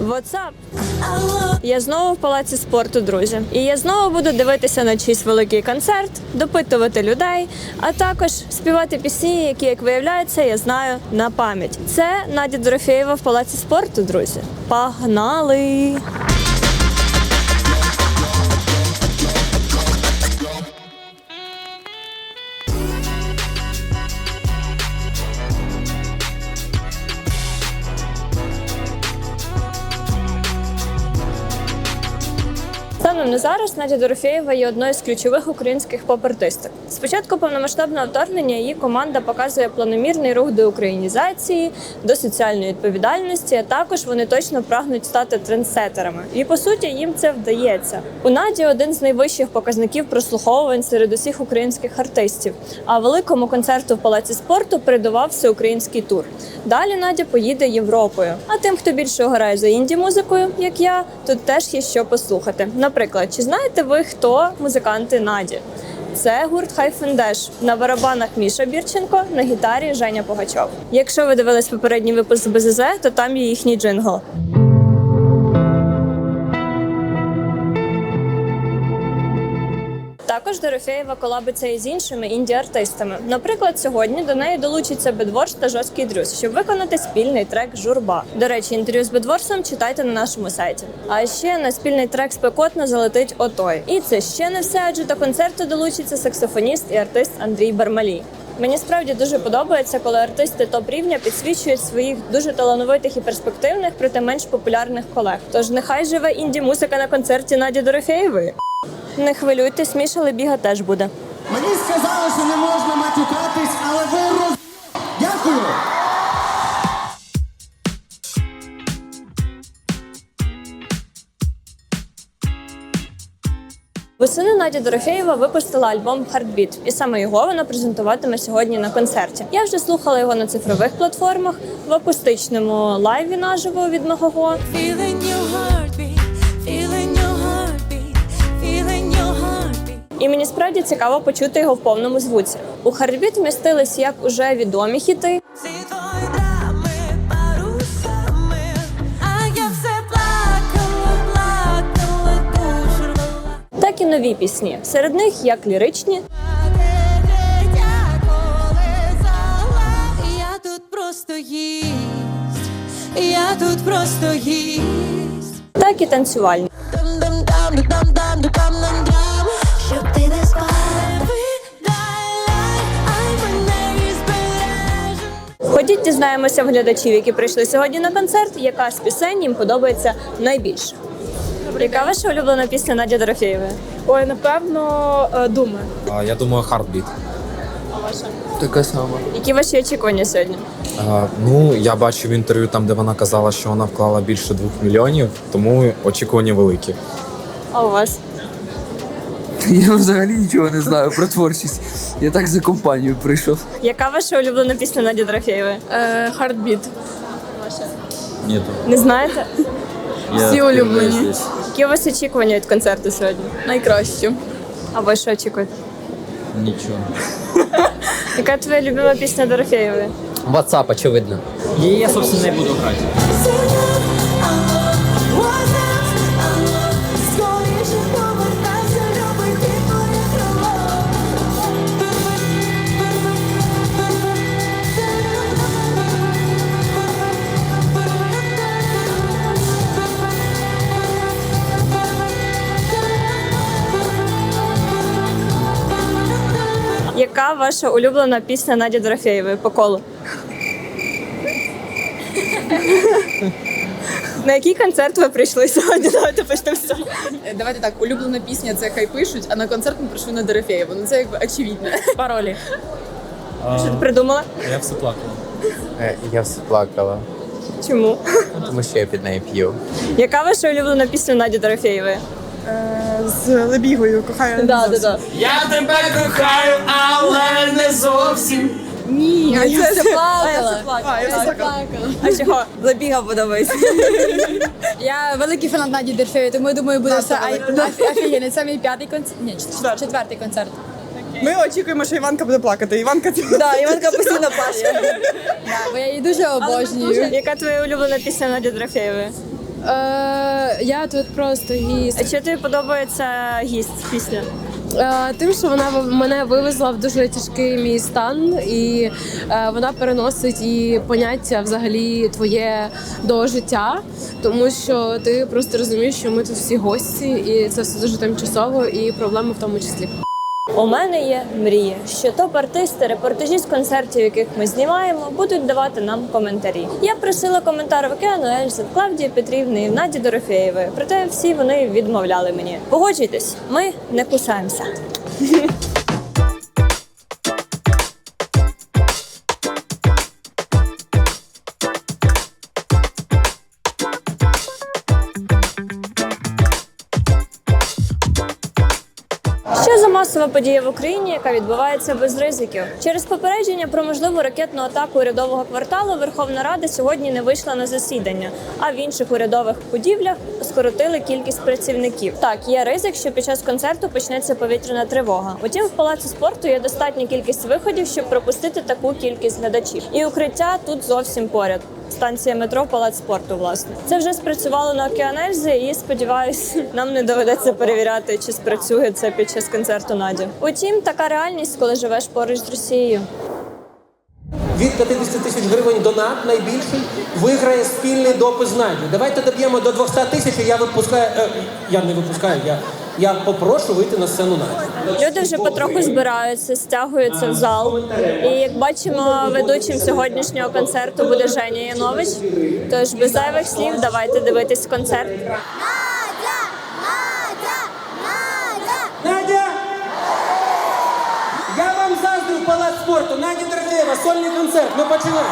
WhatsApp! Я знову в палаці спорту, друзі. І я знову буду дивитися на чийсь великий концерт, допитувати людей, а також співати пісні, які, як виявляється, я знаю на пам'ять. Це Надя Дорофєєва в палаці спорту, друзі. Погнали! Станом на зараз Надя Дорофєєва є одною з ключових українських поп-артисток. Спочатку повномасштабного вторгнення її команда показує планомірний рух до українізації, до соціальної відповідальності. А також вони точно прагнуть стати трендсетерами. І по суті їм це вдається. У Наді один з найвищих показників прослуховувань серед усіх українських артистів. А великому концерту в палаці спорту передував всеукраїнський тур. Далі Надя поїде Європою. А тим, хто більше грає за інді музикою, як я, тут теж є що послухати. Наприклад, чи знаєте ви, хто музиканти Наді? Це гурт Хайфендеш на барабанах Міша Бірченко, на гітарі Женя Погачов. Якщо ви дивились попередній випуск з БЗЗ, то там є їхній джингл. Також Дорофеєва колабиться із іншими інді-артистами. Наприклад, сьогодні до неї долучиться Бедворс та Жорсткий Дрюс, щоб виконати спільний трек Журба. До речі, інтерв'ю з Бедворсом читайте на нашому сайті. А ще на спільний трек спекотно залетить отой. І це ще не все, адже до концерту долучиться саксофоніст і артист Андрій Бармалій. Мені справді дуже подобається, коли артисти топ рівня підсвічують своїх дуже талановитих і перспективних, проте менш популярних колег. Тож нехай живе інді музика на концерті Наді Дорофєєвої. Не хвилюйтесь, Міша Лебіга теж буде. Мені сказали, що не можна матюкатись, але ви роз... Дякую! Восени Надя Дорофєєва випустила альбом Heartbeat, і саме його вона презентуватиме сьогодні на концерті. Я вже слухала його на цифрових платформах, в акустичному лайві наживо від Мегого. І мені справді цікаво почути його в повному звуці. У Heartbeat вмістились як уже відомі хіти, так і нові пісні. Серед них як ліричні. Я тут просто гість, я тут просто гість. так і танцювальні. Дізнаємося в глядачів, які прийшли сьогодні на концерт, яка з пісень їм подобається найбільше. Яка ваша улюблена пісня Наді Дорофєєвої? Ой, напевно, е, думи. А, Я думаю, хардбіт. Така сама. Які ваші очікування сьогодні? А, Ну, я бачив інтерв'ю там, де вона казала, що вона вклала більше двох мільйонів, тому очікування великі. А у вас? Я взагалі нічого не знаю про творчість. Я так за компанію прийшов. Яка ваша улюблена пісня Наді Дорофєєвої? Е, Хардбіт. Ні, Не знаєте? Всі улюблені. Які у вас очікування від концерту сьогодні? Найкращі. А ви що очікуєте? Нічого. Яка твоя любима пісня Дорофєєвої? WhatsApp, очевидно. Її я, собственно, не буду грати. Ваша улюблена пісня Наді Дорофєєвої по колу? На який концерт ви прийшли сьогодні? Давайте почнемо з цього. Е, Давайте так, улюблена пісня це хай пишуть, а на концерт ми прийшли на Дорофєєву. Ну це якби очевидно. Паролі. Що ти придумала? Я все плакала. Я все плакала, Чому? тому що я під нею п'ю. Яка ваша улюблена пісня Наді Дорофєєвої? З Лебігою кохаю. Да, да, да. Я тебе кохаю, але не зовсім. Ні, а я все А, плакала. А, я все плакала. А чого? Забіга подобається. Я великий фанат Наді Дерфєвої, тому я думаю, буде все офігенно. Це мій п'ятий концерт. Ні, четвертий концерт. Ми очікуємо, що Іванка буде плакати. Іванка це Да, Іванка постійно плаче. Бо я її дуже обожнюю. Яка твоя улюблена пісня Наді Дорофєєвої? Е, я тут просто гість. А чи тобі подобається гість пісня? Е, тим, що вона мене вивезла в дуже тяжкий мій стан, і е, вона переносить і поняття взагалі твоє до життя, тому що ти просто розумієш, що ми тут всі гості, і це все дуже тимчасово, і проблеми в тому числі. У мене є мрія, що топ-артисти, репортажі з концертів, яких ми знімаємо, будуть давати нам коментарі. Я просила коментар в океану Ельзи, Клавдії Петрівни Наді Дорофєєвої. Проте всі вони відмовляли мені. Погоджуйтесь, ми не кусаємося. Що подія в Україні, яка відбувається без ризиків? Через попередження про можливу ракетну атаку урядового кварталу Верховна Рада сьогодні не вийшла на засідання, а в інших урядових будівлях скоротили кількість працівників. Так, є ризик, що під час концерту почнеться повітряна тривога. Утім, в палаці спорту є достатня кількість виходів, щоб пропустити таку кількість глядачів. І укриття тут зовсім поряд. Станція метро Палац спорту. Власне, це вже спрацювало на Океанельзі, і сподіваюсь, нам не доведеться перевіряти, чи спрацює це під час концерту Наді. Утім, така реальність, коли живеш поруч з Росією. Від 50 тисяч гривень донат найбільший виграє спільний допис з Надю. Давайте доб'ємо до 200 тисяч, я випускаю. Е, я не випускаю, я, я попрошу вийти на сцену Надю. Люди вже потроху збираються, стягуються в зал. І як бачимо, ведучим сьогоднішнього концерту буде Женя Янович. Тож без зайвих слів давайте дивитись концерт. Я вам заздрю палац спорту. Надя Дорофеєва, сольний концерт. Ми починаємо.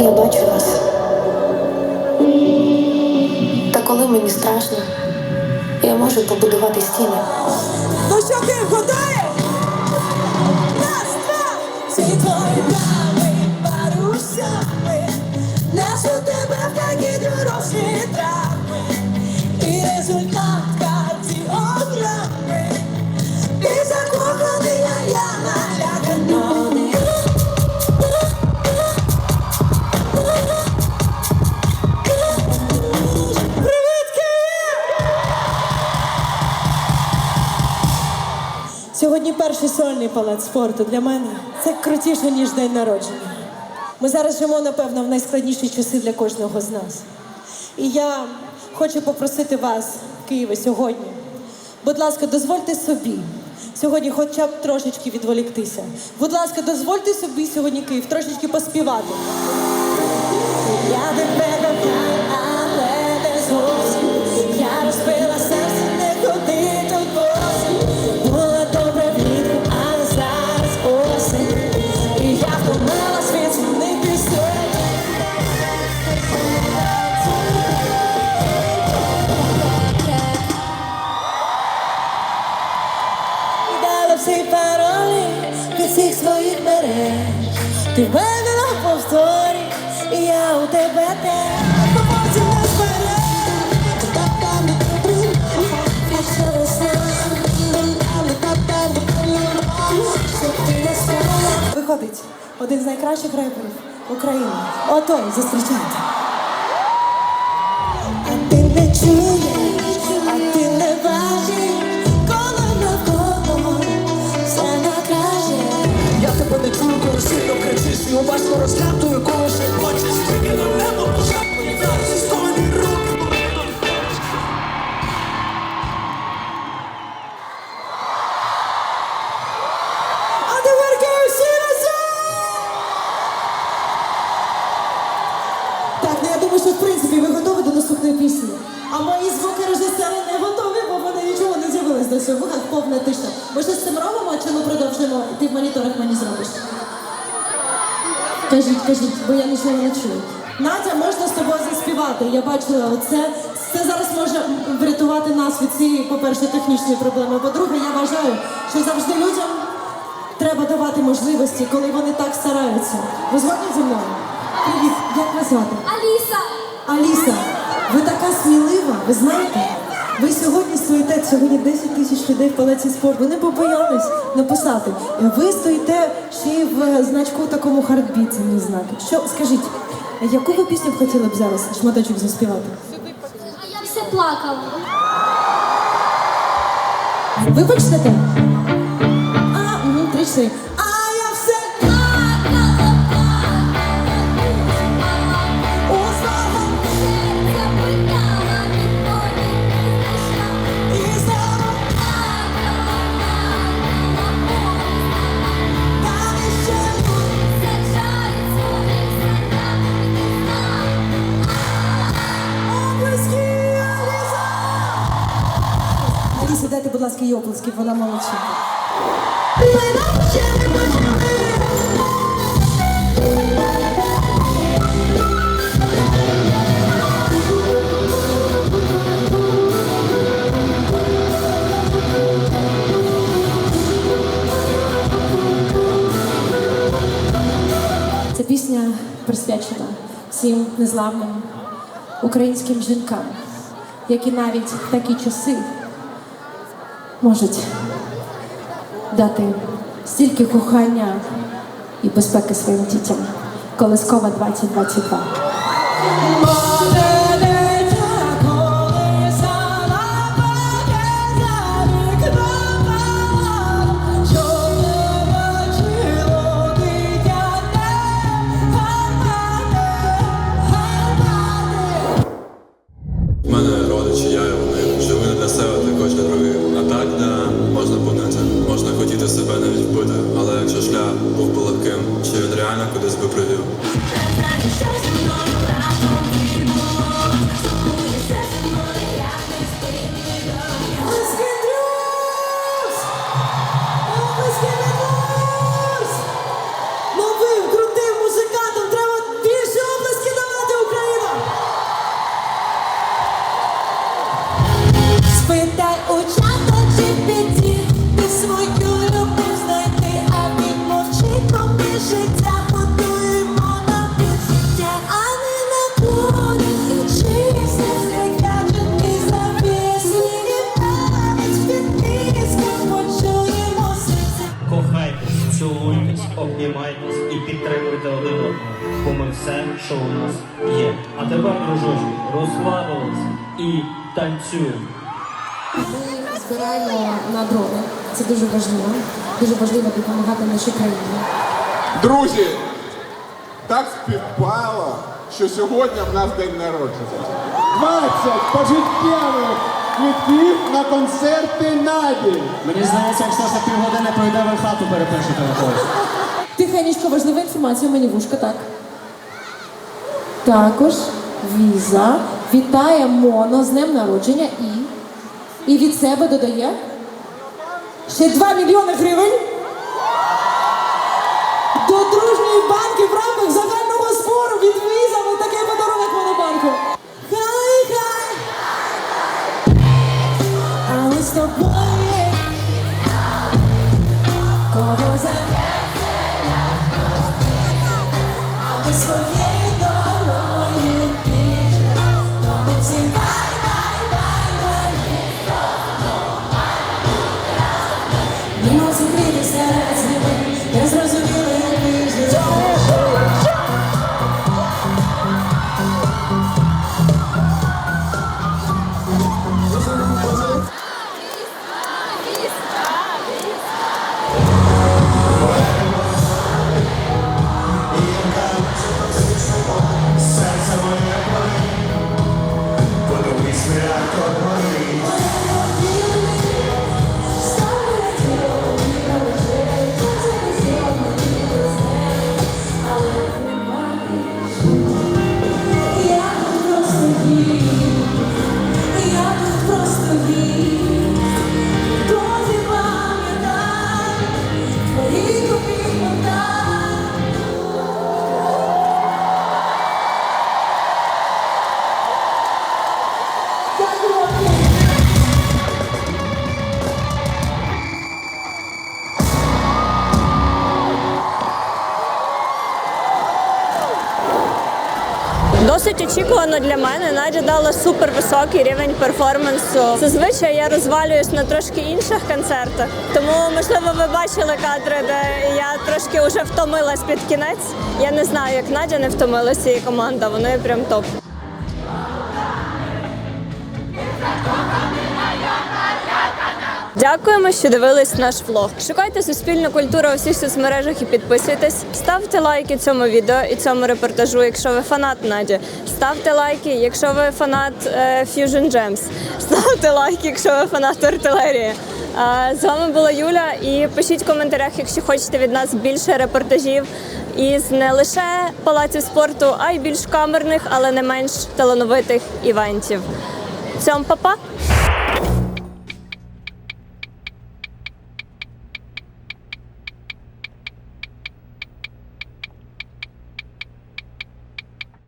Я бачу вас. Та коли мені страшно, я можу побудувати стіни. Ну що, Київ, готові? Раз, два! Світлої брами, парусями, несу тебе в такі дорослі травми. Перший сольний палац спорту для мене це крутіше, ніж день народження. Ми зараз живемо, напевно, в найскладніші часи для кожного з нас. І я хочу попросити вас, Києве, сьогодні. Будь ласка, дозвольте собі сьогодні хоча б трошечки відволіктися. Будь ласка, дозвольте собі сьогодні Київ трошечки поспівати. Я тебе В мене на повторі, і я у тебе теж. Не збереш. Якщо весна. Виходить один з найкращих реперів України. Отой, зустрічайте. А ти не чуєш, уважно коли ще хочеш столі руки. А тепер! Так, ну я думаю, що в принципі ви готові до наступної пісні. А мої звукорежисери не готові, бо вони нічого не з'явились до цього. Повна тиша. Ми щось з цим робимо, чи ми продовжуємо? Ти в моніторах мені зробиш. Кажіть, кажіть, бо я нічого не чую. Надя, можна з тобою заспівати. Я бачила оце. Це зараз може врятувати нас від цієї, по-перше, технічної проблеми. По-друге, я вважаю, що завжди людям треба давати можливості, коли вони так стараються. Ви згодні зі мною? Привіт, як вас звати? Аліса! Аліса, ви така смілива, ви знаєте? Ви сьогодні стоїте сьогодні 10 тисяч людей в палаці спорту. Ви не побоялись написати. Ви стоїте ще й в значку такому хардбіт, це мій знак. Що скажіть, яку ви пісню б хотіли б зараз шматочок заспівати? Я все плакала. Ви почнете? А, угу, три чотири. Вона молодчинка. Ця пісня присвячена всім незламним українським жінкам, які навіть в такі часи можуть дати стільки кохання і безпеки своїм дітям. Колискова 2022. Дружочки, розслабились і танцюємо. Ми збираємо на дрони. Це дуже важливо. Дуже важливо допомагати нашій країні. Друзі, так співпало, що сьогодні в нас день народження. 20 пожиттєвих квитків на концерти Наді. Мені здається, якщо за півгодини пройде, ви хату перепишете на когось. Тихенечко, важлива інформація, мені вушка, так. Також віза вітає Моно з днем народження і, і від себе додає ще 2 мільйони гривень Досить очікувано для мене. Надя дала супер високий рівень перформансу. Зазвичай я розвалююсь на трошки інших концертах. Тому, можливо, ви бачили кадри, де я трошки вже втомилась під кінець. Я не знаю, як Надя не втомилася і команда. Вони прям топ. Дякуємо, що дивились наш влог. Шукайте суспільну культуру у всіх соцмережах і підписуйтесь. Ставте лайки цьому відео і цьому репортажу, якщо ви фанат Наді. Ставте лайки, якщо ви фанат е, Fusion Gems. Ставте лайки, якщо ви фанат артилерії. Е, з вами була Юля. І пишіть в коментарях, якщо хочете від нас більше репортажів із не лише палаців спорту, а й більш камерних, але не менш талановитих івентів. Цьом, па-па!